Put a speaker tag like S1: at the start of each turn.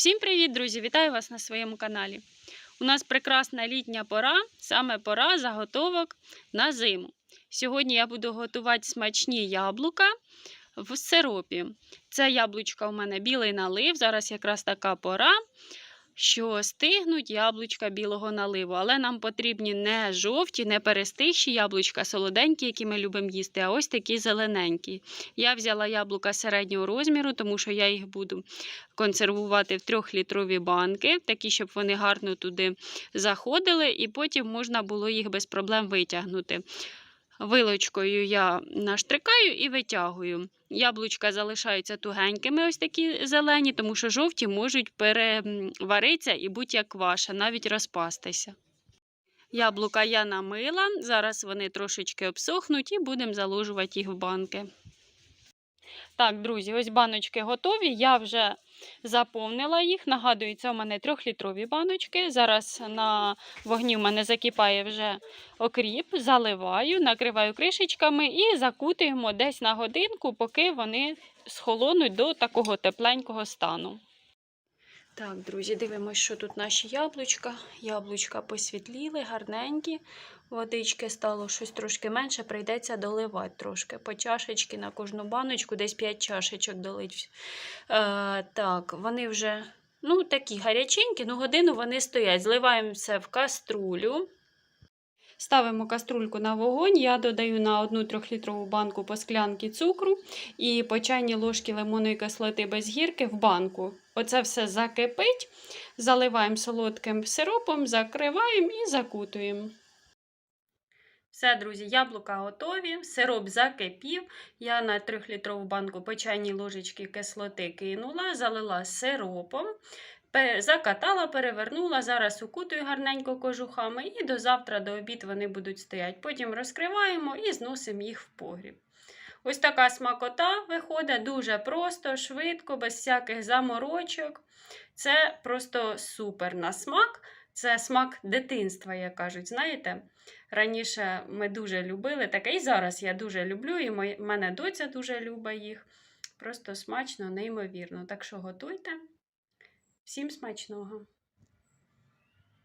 S1: Всім привіт, друзі! Вітаю вас на своєму каналі. У нас прекрасна літня пора, саме пора заготовок на зиму. Сьогодні я буду готувати смачні яблука в сиропі. Це яблучка у мене білий налив. Зараз якраз така пора, що стигнуть яблучка білого наливу. Але нам потрібні не жовті, не перестигші яблучка, солоденькі, які ми любимо їсти, а ось такі зелененькі. Я взяла яблука середнього розміру, тому що я їх буду консервувати в трьохлітрові банки, такі, щоб вони гарно туди заходили, і потім можна було їх без проблем витягнути. Вилочкою я наштрикаю і витягую. Яблучка залишаються тугенькими, ось такі зелені, тому що жовті можуть переваритися і будь як кваша, навіть розпастися. Яблука я намила, зараз вони трошечки обсохнуть і будемо заложувати їх в банки. Так, друзі, ось баночки готові. Я вже заповнила їх. Нагадую, це у мене трьохлітрові баночки. Зараз на вогні в мене закипає вже окріп, заливаю, накриваю кришечками і закутуємо десь на годинку, поки вони схолонуть до такого тепленького стану. Так, друзі, дивимося, що тут наші яблучка. Яблучка посвітліли, гарненькі. Водички стало щось трошки менше, прийдеться доливати трошки. По чашечки на кожну баночку, десь 5 чашечок долить. Е, так, вони вже ну, такі гаряченькі, ну годину вони стоять. Зливаємо все в каструлю. Ставимо каструльку на вогонь, я додаю на одну трьохлітрову банку по склянки цукру і по чайній ложки лимонної кислоти без гірки в банку. Оце все закипить, заливаємо солодким сиропом, закриваємо і закутуємо. Все, друзі, яблука готові, сироп закипів. Я на 3-літрову банку по ложечки кислоти кинула, залила сиропом, закатала, перевернула, зараз укутую гарненько кожухами, і до завтра, до обід вони будуть стояти. Потім розкриваємо і зносимо їх в погріб. Ось така смакота виходить дуже просто, швидко, без всяких заморочок. Це просто супер на смак. Це смак дитинства, як кажуть. Знаєте, раніше ми дуже любили таке, і зараз я дуже люблю, і в мене доця дуже любить їх. Просто смачно, неймовірно. Так що готуйте. Всім смачного!